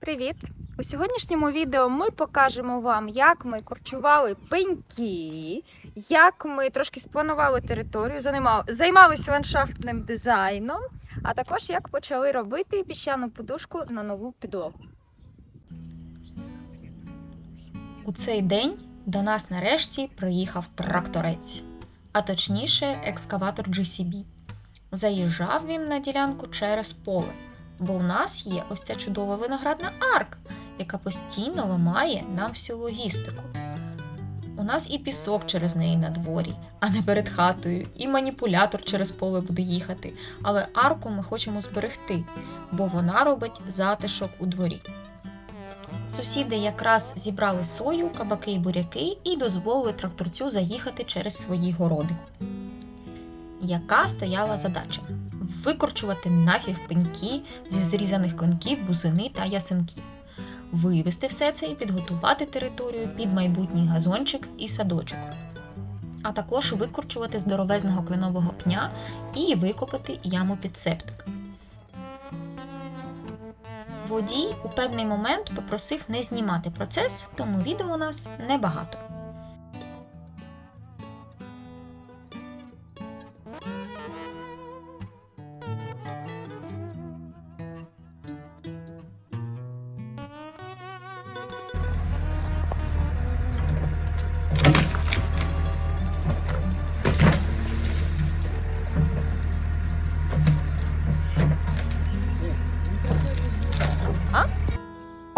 Привіт! У сьогоднішньому відео ми покажемо вам, як ми корчували пеньки, як ми трошки спланували територію, займалися ландшафтним дизайном, а також як почали робити піщану подушку на нову підлогу. У цей день до нас нарешті приїхав тракторець, а точніше екскаватор GCB. Заїжджав він на ділянку через поле, бо у нас є ось ця чудова виноградна арка, яка постійно ламає нам всю логістику. У нас і пісок через неї на дворі, а не перед хатою, і маніпулятор через поле буде їхати. Але арку ми хочемо зберегти, бо вона робить затишок у дворі. Сусіди якраз зібрали сою, кабаки і буряки і дозволили тракторцю заїхати через свої городи. Яка стояла задача? Викорчувати нафіг пеньки зі зрізаних коньків, бузини та ясенків, вивести все це і підготувати територію під майбутній газончик і садочок, а також викорчувати здоровезного кленового пня і викопати яму під септик. Водій у певний момент попросив не знімати процес, тому відео у нас небагато.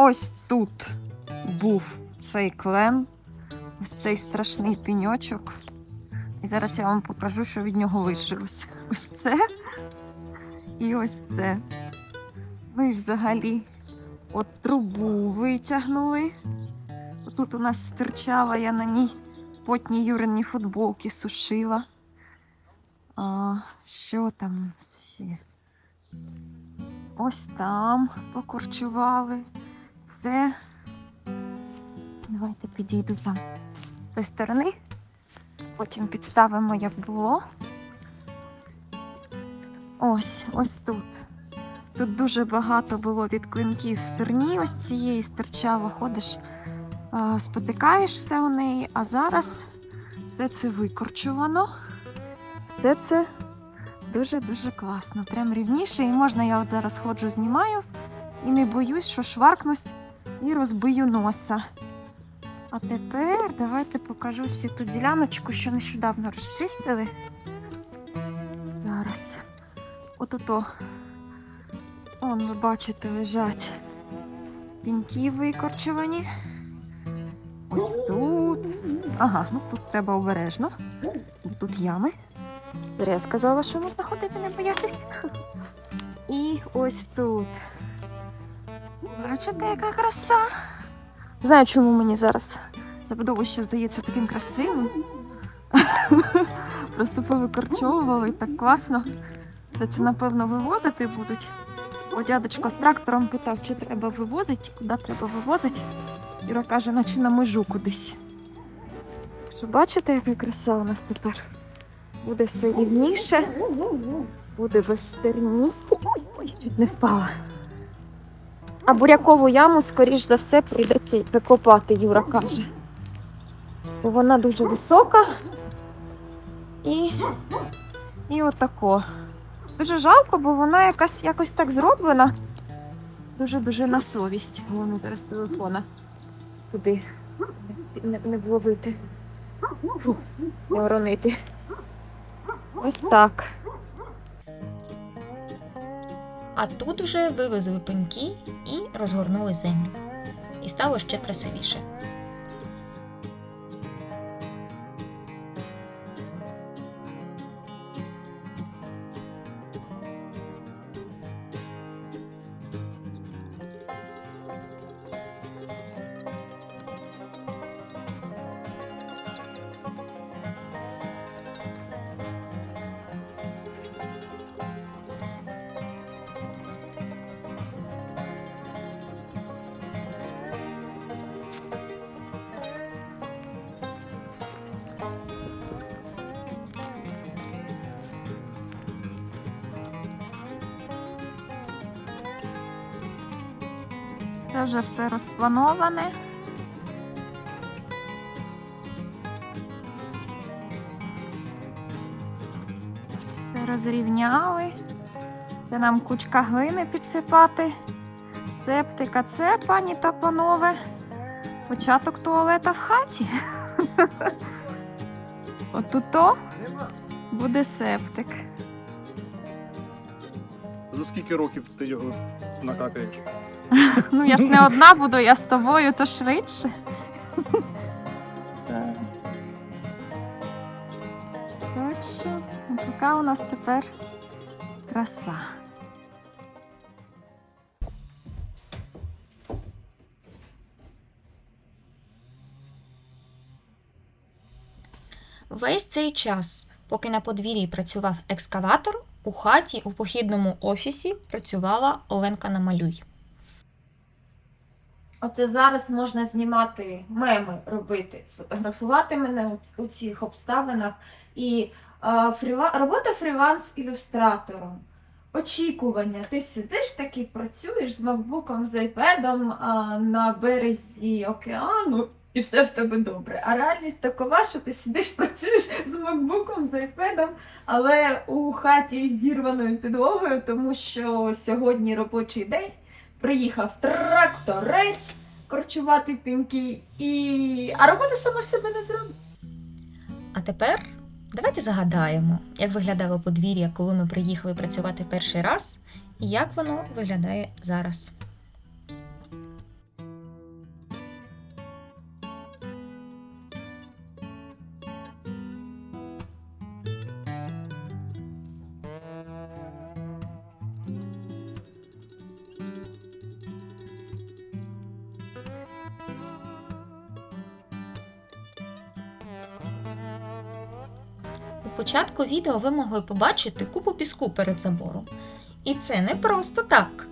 Ось тут був цей клен, ось цей страшний піньочок. І зараз я вам покажу, що від нього лишилось. Ось це і ось це. Ми взагалі от трубу витягнули. Тут у нас стирчала, я на ній потні юринні футболки сушила. А, що там? Ось там покорчували. Це. Давайте підійду там з тої сторони. Потім підставимо, як було. Ось, ось тут. Тут дуже багато було від клинків стерні, ось цієї стирчаво ходиш, спотикаєшся у неї, а зараз все це викорчувано. Все це дуже-дуже класно. Прям рівніше. І можна я от зараз ходжу, знімаю і не боюсь, що шваркнусь і розбию носа. А тепер давайте покажу всю ту діляночку, що нещодавно розчистили. Зараз. От-ото. Он, ви бачите, лежать піньки викорчувані. Ось тут. Ага, ну тут треба обережно. Тут ями. Я сказала, що можна ходити, не боятись. І ось тут. Бачите, яка краса? Знаю, чому мені зараз забудовище здається таким красивим. Просто повикорчовували так класно. Це, напевно, вивозити будуть. О, дядечко з трактором питав, чи треба вивозити, куди треба вивозити. Іра каже, наче на межу кудись. Що бачите, яка краса у нас тепер? Буде все рівніше, буде без стерні. Ой, ой, чуть не впала. А бурякову яму, скоріш за все, прийдеться закопати, Юра каже. Бо вона дуже висока. І, і отако. Дуже жалко, бо вона якась якось так зроблена. Дуже-дуже на совість. Головне зараз телефона туди не, не вловити. Не уронити. Ось так. А тут вже вивезли пеньки і розгорнули землю. І стало ще красивіше. Це вже все розплановане. Все розрівняли. Це нам кучка глини підсипати. Септика це, пані та панове. Початок туалета в хаті. Отуто буде септик. За скільки років ти його накапаєш? Ну, я ж не одна буду, я з тобою, то швидше. Так. Що, ну, така у нас тепер краса. Весь цей час, поки на подвір'ї працював екскаватор, у хаті у похідному офісі працювала Оленка Намалюй. Оце зараз можна знімати меми робити, сфотографувати мене у, цих обставинах. І а, фріла... робота фріланс ілюстратором. Очікування. Ти сидиш такий, працюєш з макбуком, з айпедом а, на березі океану, і все в тебе добре. А реальність такова, що ти сидиш, працюєш з макбуком, з айпедом, але у хаті з зірваною підлогою, тому що сьогодні робочий день. Приїхав тракторець корчувати пінки, і... а робота сама себе не зробить. А тепер давайте загадаємо, як виглядало подвір'я, коли ми приїхали працювати перший раз, і як воно виглядає зараз. Початку відео ви могли побачити купу піску перед забором. І це не просто так.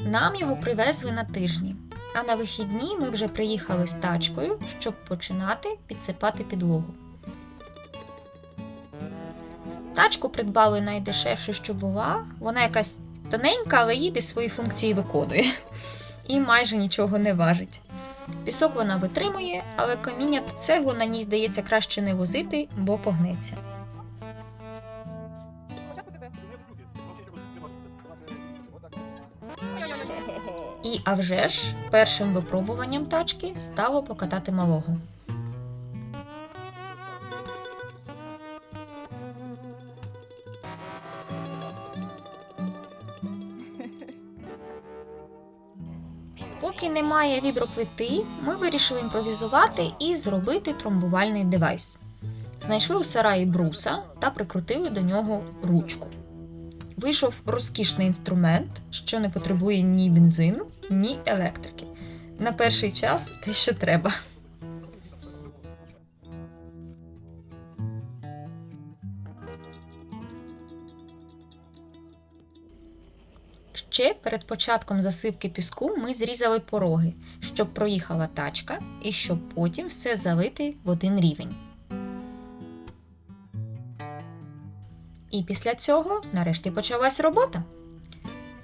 Нам його привезли на тижні, а на вихідні ми вже приїхали з тачкою, щоб починати підсипати підлогу. Тачку придбали найдешевшу, що була. Вона якась тоненька, але їде свої функції виконує. І майже нічого не важить. Пісок вона витримує, але каміння та цеглу на ній здається краще не возити, бо погнеться. І а вже ж, першим випробуванням тачки стало покатати малого. Поки немає віброплити, ми вирішили імпровізувати і зробити тромбувальний девайс. Знайшли у сараї бруса та прикрутили до нього ручку. Вийшов розкішний інструмент, що не потребує ні бензину, ні електрики. На перший час те, що треба. Ще перед початком засипки піску ми зрізали пороги, щоб проїхала тачка і щоб потім все залити в один рівень. І після цього нарешті почалась робота.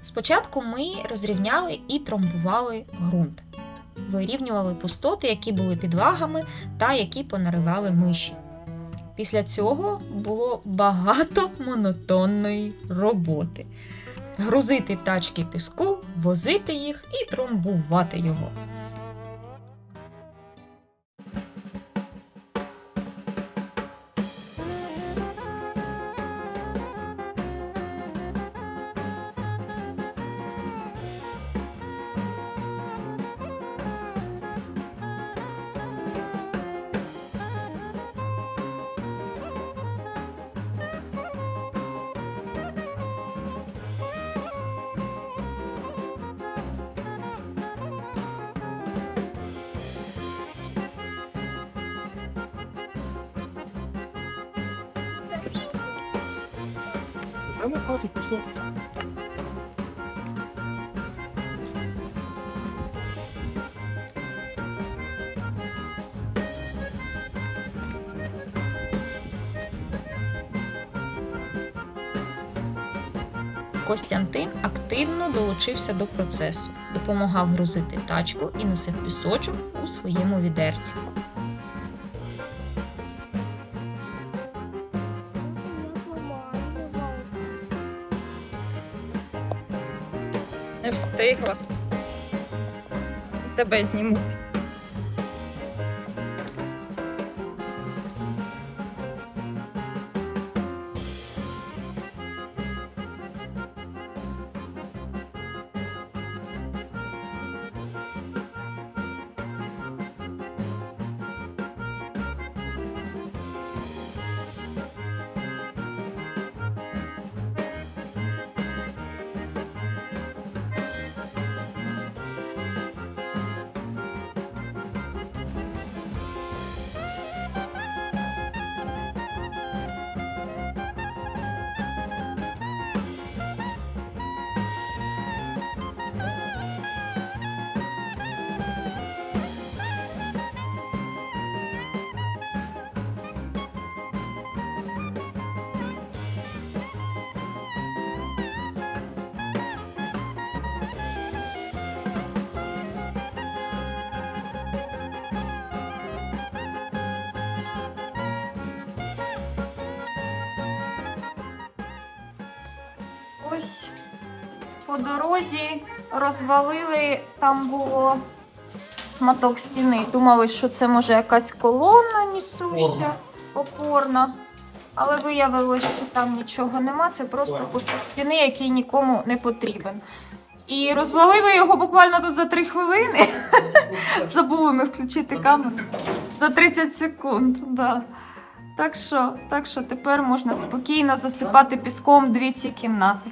Спочатку ми розрівняли і тромбували ґрунт, вирівнювали пустоти, які були під вагами та які понаривали миші. Після цього було багато монотонної роботи. Грузити тачки піску, возити їх і тромбувати його. Це на пішло. Костянтин активно долучився до процесу, допомагав грузити тачку і носив пісочок у своєму відерці. Встигла. Тебе зніму. По дорозі розвалили, там було шматок стіни. Думали, що це може якась колона несуща, опорна. Але виявилось, що там нічого нема, це просто кусок стіни, який нікому не потрібен. І розвалили його буквально тут за 3 хвилини. Забули ми включити камеру. За 30 секунд. Да. Так що, так що тепер можна спокійно засипати піском дві ці кімнати.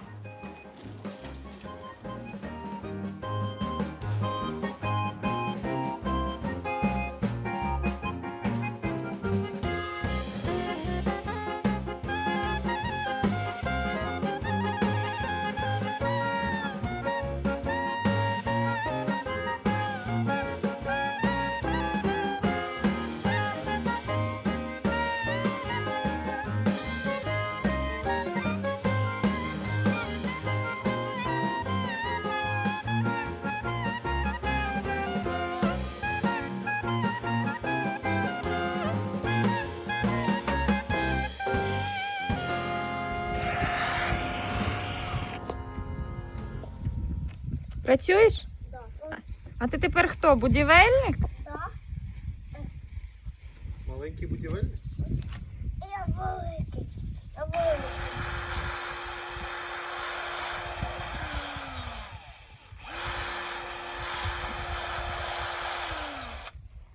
Працюєш? А ти тепер хто? Будівельник? Маленький будівельник? Я великий. Я великий.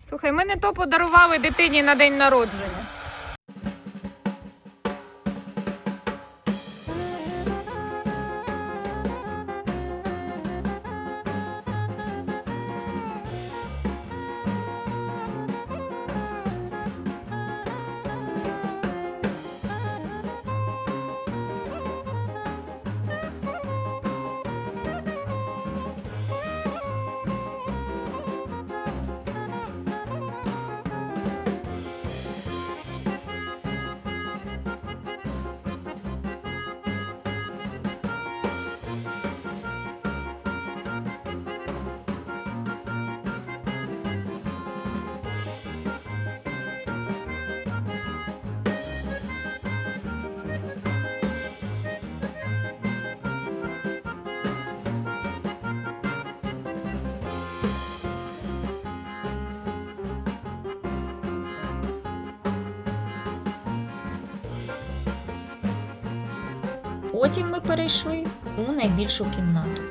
Слухай, ми не то подарували дитині на день народження. Потім ми перейшли у найбільшу кімнату.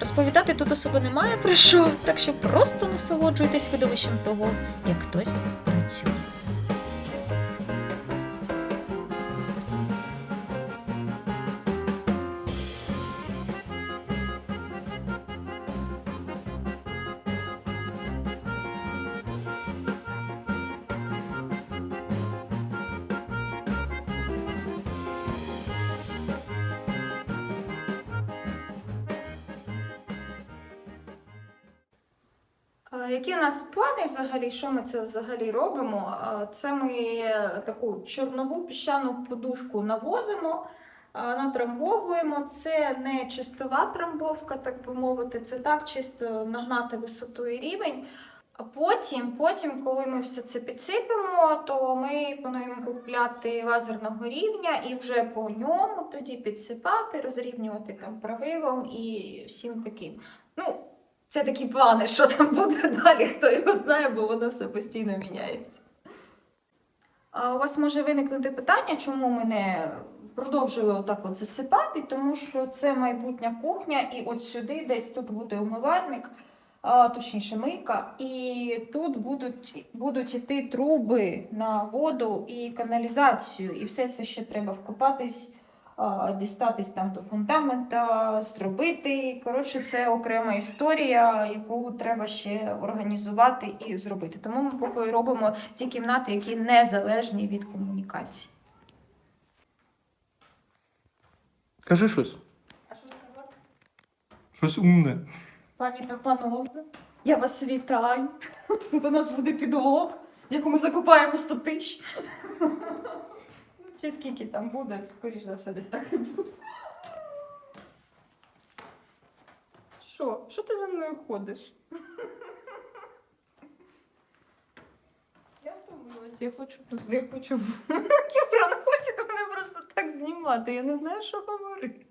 Розповідати тут особи немає про що, так що просто насолоджуйтесь видовищем того, як хтось працює. Які у нас плани взагалі? Що ми це взагалі робимо? Це ми е, таку чорнову піщану подушку навозимо натрамбовуємо. Це не чистова трамбовка, так би мовити, це так чисто нагнати висоту і рівень. А потім, потім, коли ми все це підсипемо, то ми плануємо купляти лазерного рівня і вже по ньому тоді підсипати, розрівнювати там правилом і всім таким. Ну, це такі плани, що там буде далі, хто його знає, бо воно все постійно міняється. А у вас може виникнути питання, чому ми не продовжили отак от засипати, тому що це майбутня кухня, і от сюди десь тут буде умивальник, а, точніше мийка, і тут будуть, будуть іти труби на воду і каналізацію, і все це ще треба вкопатись, дістатись там до фундамента, зробити. Коротше, це окрема історія, яку треба ще організувати і зробити. Тому ми поки робимо ті кімнати, які незалежні від комунікації. Кажи щось. А що сказати? Щось умне. Пані та панове, я вас вітаю. Тут у нас буде підлог, яку ми закупаємо 100 тисяч. Чи скільки там буде, скоріш за все, десь так і буде. Що? Що ти за мною ходиш? Я втомилась, я хочу, я хочу. Я на хоче, то мене просто так знімати, я не знаю, що говорити.